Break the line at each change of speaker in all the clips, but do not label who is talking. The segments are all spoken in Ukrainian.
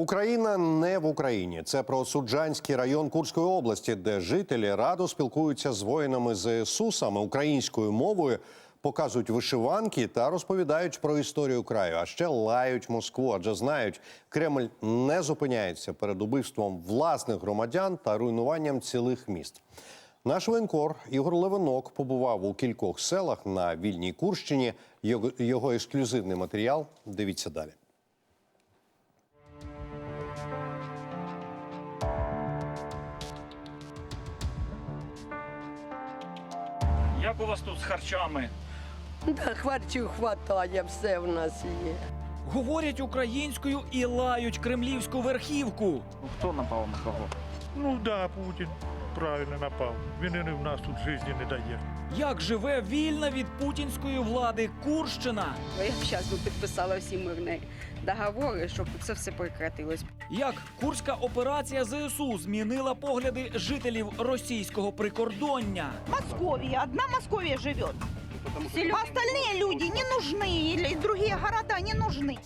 Україна не в Україні. Це про Суджанський район Курської області, де жителі радо спілкуються з воїнами ЗСУ саме українською мовою, показують вишиванки та розповідають про історію краю. А ще лають Москву, адже знають, Кремль не зупиняється перед убивством власних громадян та руйнуванням цілих міст. Наш воєнкор Ігор Левинок побував у кількох селах на вільній Курщині. Його, ексклюзивний матеріал. Дивіться далі.
У вас тут з харчами?
Да, харчів хватає, все в нас є.
Говорять українською і лають кремлівську верхівку. Ну, Хто напав на кого?
Ну да, Путін правильно напав. Він і в нас тут житті не дає.
Як живе вільна від путінської влади Курщина?
Я б зараз би підписала всі мирні договори, щоб це все прекратилось.
Як курська операція ЗСУ змінила погляди жителів російського прикордоння?
Московия, одна Московия живет. А остальные люди не нужны, или другие города не нужны.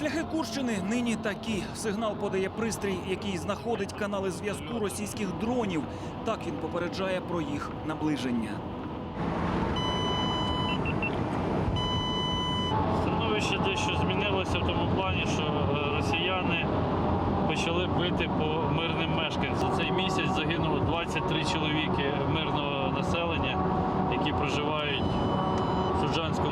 Шляхи Курщини нині такі. Сигнал подає пристрій, який знаходить канали зв'язку російських дронів. Так він попереджає про їх наближення.
Становище дещо змінилося в тому плані, що е, росіяни почали бити по мирним мешканцям. За цей місяць загинуло 23 чоловіки мирного населення, які проживають в Суджанському.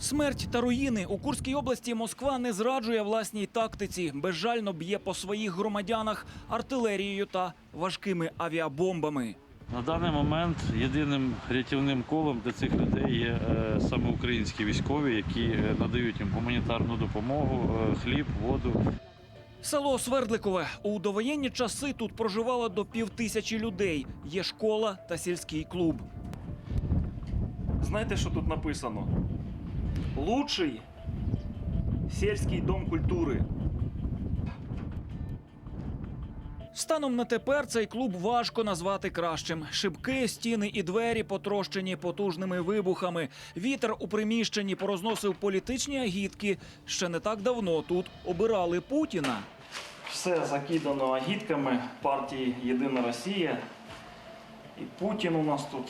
Смерть та руїни у Курській області Москва не зраджує власній тактиці. Безжально б'є по своїх громадянах артилерією та важкими авіабомбами.
На даний момент єдиним рятівним колом для цих людей є е, саме українські військові, які е, надають їм гуманітарну допомогу, е, хліб, воду.
Село Свердликове у довоєнні часи тут проживало до півтисячі людей. Є школа та сільський клуб. Знаєте, що тут написано? Лучший сільський дом культури. Станом на тепер цей клуб важко назвати кращим. Шибки, стіни і двері потрощені потужними вибухами. Вітер у приміщенні порозносив політичні агітки. Ще не так давно тут обирали Путіна. Все закидано агітками партії Єдина Росія. І Путін у нас тут.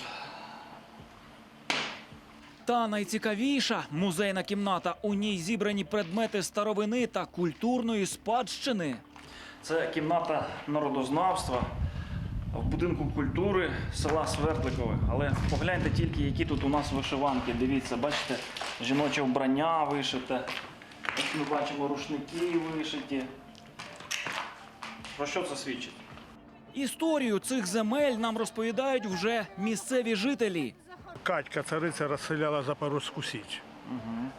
Та найцікавіша музейна кімната. У ній зібрані предмети старовини та культурної спадщини. Це кімната народознавства в будинку культури села Свердликове. Але погляньте тільки, які тут у нас вишиванки. Дивіться, бачите, жіноче вбрання вишите. Ось Ми бачимо рушники вишиті. Про що це свідчить? Історію цих земель нам розповідають вже місцеві жителі.
Катька, цариця, розселяла Запорозьку Січ.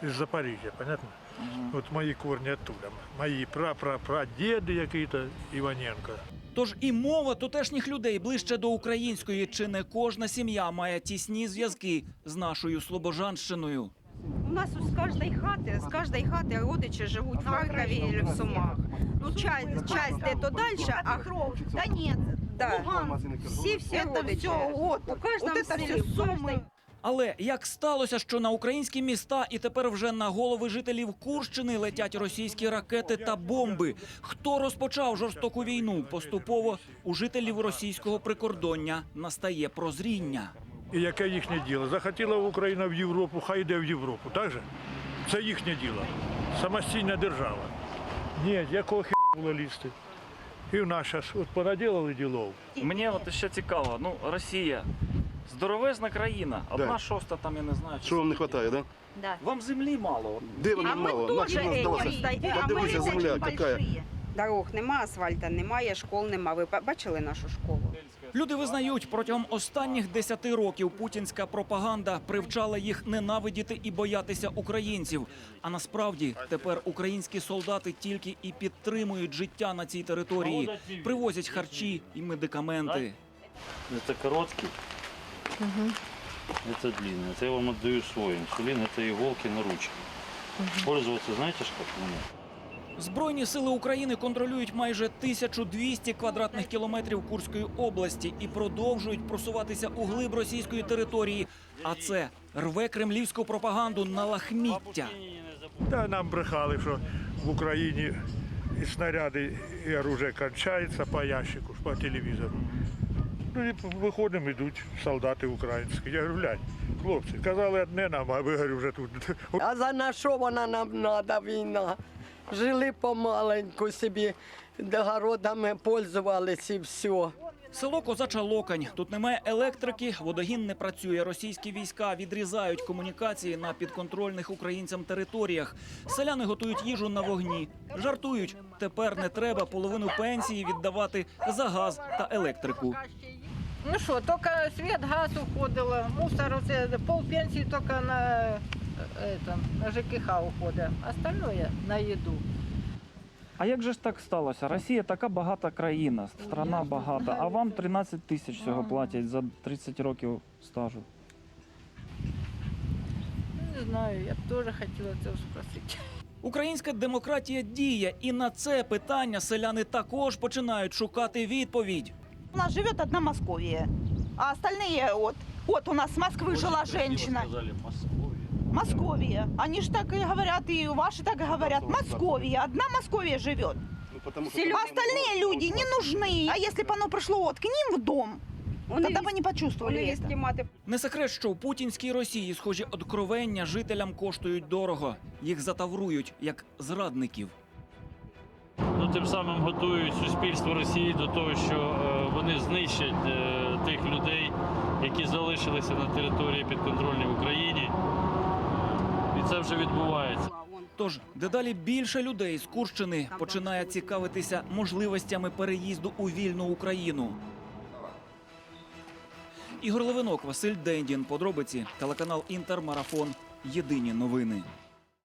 Із Запоріжжя, понятно? От мої корні оттуда. Мої пра-пра-прадіди який-то Іваненко.
Тож і мова тутешніх людей ближче до української, чи не кожна сім'я має тісні зв'язки з нашою Слобожанщиною.
У нас з кожної хати, з кожної хати родичі живуть в Харкові і в Сумах. Ну, часть, часть де-то далі, а
Да нет,
да,
Луганск.
всі всі
Это
родичі.
все, вот,
У кожному
вот это
селі,
все
в кожній-
суммы.
Але як сталося, що на українські міста і тепер вже на голови жителів Курщини летять російські ракети та бомби? Хто розпочав жорстоку війну? Поступово у жителів російського прикордоння настає прозріння.
І яке їхнє діло? Захотіла Україна в Європу, хай йде в Європу, так же? Це їхнє діло. Самостійна держава. Ні, якого хі було лізти? І в нас зараз от понаділили ділов.
Мені от ще цікаво. Ну, Росія здоровезна країна, одна
Да.
шоста там я не знаю.
Що вам не вистачає, да?
Да.
Вам землі мало.
Де вам
А
мало?
теж
Нафіг
этим
здалося?
стоїмо.
Та
А
дивися,
ми
земля
большие
Дорог нема, асфальта немає, школ нема. Ви ба- бачили нашу школу?
Люди визнають, протягом останніх десяти років путінська пропаганда привчала їх ненавидіти і боятися українців. А насправді тепер українські солдати тільки і підтримують життя на цій території, привозять харчі і медикаменти.
Это короткий, это длинный. Это я вам отдаю свой инсулин, это иголки на ручке. Пользоваться знаете ж как?
Збройні сили України контролюють майже 1200 квадратних кілометрів Курської області і продовжують просуватися у глиб російської території. А це рве кремлівську пропаганду на лахміття.
Та нам брехали, що в Україні і снаряди, і оружие кончається по ящику, по телевізору. Ну і виходимо, йдуть солдати українські. Я говорю, глянь, хлопці, казали одне нам, а ви говорю, вже тут.
А за на що вона нам треба, війна? Жили помаленьку собі, догородами пользувалися і все.
Село Козача Локань. Тут немає електрики, водогін не працює. Російські війська відрізають комунікації на підконтрольних українцям територіях. Селяни готують їжу на вогні. Жартують, тепер не треба половину пенсії віддавати за газ та електрику.
Ну що, тільки світ, газ уходило, мусор, пол пенсії тільки на, это, на ЖКХ уходить, остальное на їду.
А як же ж так сталося? Росія така багата країна, страна багата, а вам 13 тисяч всього платять за 30 років стажу.
Не знаю, я б теж хотіла це спросити.
Українська демократія діє, і на це питання селяни також починають шукати відповідь.
У нас живет одна Московия, а остальные вот. Вот у нас с Москвы жила женщина. Московия. Они же так и говорят, и ваши так и говорят. Московия. Одна Московия живет. А остальные люди не нужны. А если бы оно пришло вот к ним в дом, тогда бы не почувствовали это.
Не секрет, що в путінській Росії схожі откровення жителям коштують дорого. Їх затаврують як зрадників.
Ну, тим самим готують суспільство Росії до того, що е, вони знищать е, тих людей, які залишилися на території підконтрольній Україні. І це вже відбувається.
Тож дедалі більше людей з Курщини починає цікавитися можливостями переїзду у вільну Україну. Ігор Левинок, Василь Дендін. Подробиці телеканал Інтермарафон. Єдині новини.